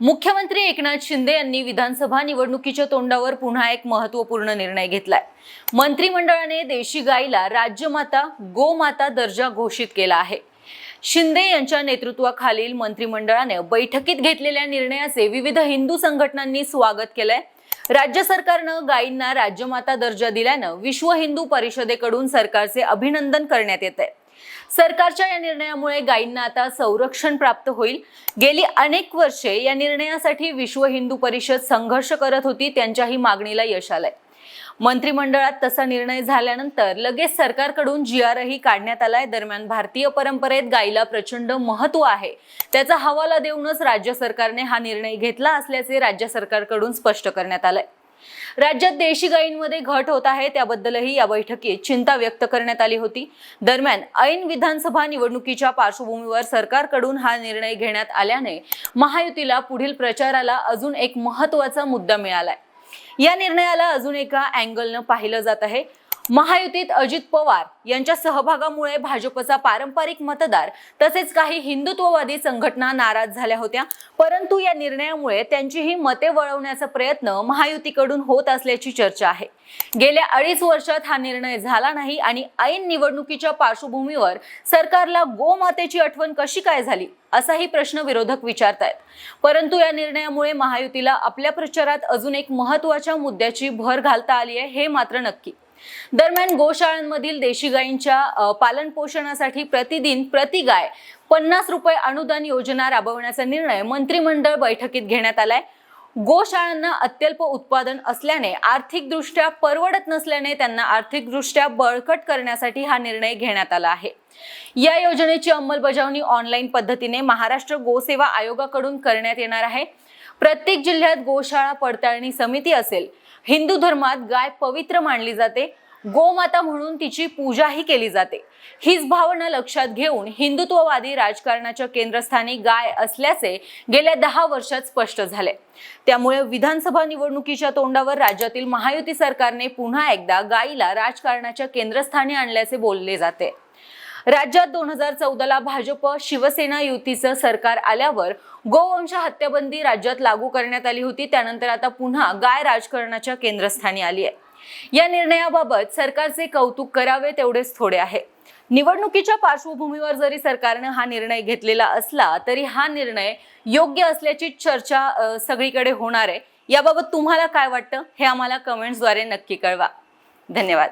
मुख्यमंत्री एकनाथ शिंदे यांनी विधानसभा निवडणुकीच्या तोंडावर पुन्हा एक महत्त्वपूर्ण निर्णय घेतलाय. मंत्रिमंडळाने देशी गाईला राज्यमाता गोमाता दर्जा घोषित केला आहे. शिंदे यांच्या नेतृत्वाखालील मंत्रिमंडळाने बैठकीत घेतलेल्या निर्णयाचे विविध हिंदू संघटनांनी स्वागत केलंय. राज्य सरकारनं गायींना राज्यमाता दर्जा दिल्यानं विश्व हिंदू परिषदेकडून सरकारचे अभिनंदन करण्यात येत आहे सरकारच्या या निर्णयामुळे गायींना आता संरक्षण प्राप्त होईल. गेली अनेक वर्षे या निर्णयासाठी विश्व हिंदू परिषद संघर्ष करत होती त्यांच्याही मागणीला यश आलंय. मंत्रिमंडळात तसा निर्णय झाल्यानंतर लगेच सरकारकडून जी आरही काढण्यात आलाय. दरम्यान भारतीय परंपरेत गायीला प्रचंड महत्त्व आहे. त्याचा हवाला देऊनच राज्य सरकारने हा निर्णय घेतला असल्याचे राज्य सरकारकडून स्पष्ट करण्यात आलंय. राज्यात देशी गायींमध्ये घट होत आहे. त्याबद्दलही या बैठकीत चिंता व्यक्त करण्यात आली होती. दरम्यान ऐन विधानसभा निवडणुकीच्या पार्श्वभूमीवर सरकारकडून हा निर्णय घेण्यात आल्याने महायुतीला पुढील प्रचाराला अजून एक महत्त्वाचा मुद्दा मिळालाय. या निर्णयाला अजून एका अँगलनं पाहिलं जात आहे. महायुतीत अजित पवार यांच्या सहभागामुळे भाजपचा पारंपरिक मतदार तसेच काही हिंदुत्ववादी संघटना नाराज झाल्या होत्या. परंतु या निर्णयामुळे त्यांचीही मते वळवण्याचा प्रयत्न महायुतीकडून होत असल्याची चर्चा आहे. गेल्या अडीच वर्षात हा निर्णय झाला नाही आणि ऐन निवडणुकीच्या पार्श्वभूमीवर सरकारला गोमातेची आठवण कशी काय झाली असाही प्रश्न विरोधक विचारतायत. परंतु या निर्णयामुळे महायुतीला आपल्या प्रचारात अजून एक महत्त्वाच्या मुद्द्याची भर घालता आली आहे हे मात्र नक्की. दरम्यान गोशाळांमधील देशी गायींच्या पालन पोषणासाठी प्रतिदिन प्रति गाय पन्नास रुपये अनुदान योजना राबवण्याचा निर्णय मंत्रिमंडळ बैठकीत घेण्यात आलाय. गोशाळांना अत्यल्प उत्पादन असल्याने आर्थिकदृष्ट्या परवडत नसल्याने त्यांना आर्थिकदृष्ट्या बळकट करण्यासाठी हा निर्णय घेण्यात आला आहे. या योजनेची अंमलबजावणी ऑनलाईन पद्धतीने महाराष्ट्र गोसेवा आयोगाकडून करण्यात येणार आहे. प्रत्येक जिल्ह्यात गोशाळा पडताळणी समिती असेल. हिंदू धर्मात गाय पवित्र मानली जाते. गोमाता म्हणून तिची पूजाही केली जाते. हीच भावना लक्षात घेऊन हिंदुत्ववादी राजकारणाच्या केंद्रस्थानी गाय असल्याचे गेल्या दहा वर्षात स्पष्ट झाले. त्यामुळे विधानसभा निवडणुकीच्या तोंडावर राज्यातील महायुती सरकारने पुन्हा एकदा गायीला राजकारणाच्या केंद्रस्थानी आणल्याचे बोलले जाते. राज्यात दोन हजार चौदाला भाजप शिवसेना युतीचं सरकार आल्यावर गोवंश हत्याबंदी राज्यात लागू करण्यात आली होती. त्यानंतर आता पुन्हा गाय राजकारणाच्या केंद्रस्थानी आली आहे या निर्णयाबाबत सरकारचे कौतुक करावे तेवढेच थोडे आहे. निवडणुकीच्या पार्श्वभूमीवर जरी सरकारनं हा निर्णय घेतलेला असला तरी हा निर्णय योग्य असल्याची चर्चा सगळीकडे होणार आहे. याबाबत तुम्हाला काय वाटतं हे आम्हाला कमेंट्सद्वारे नक्की कळवा. धन्यवाद.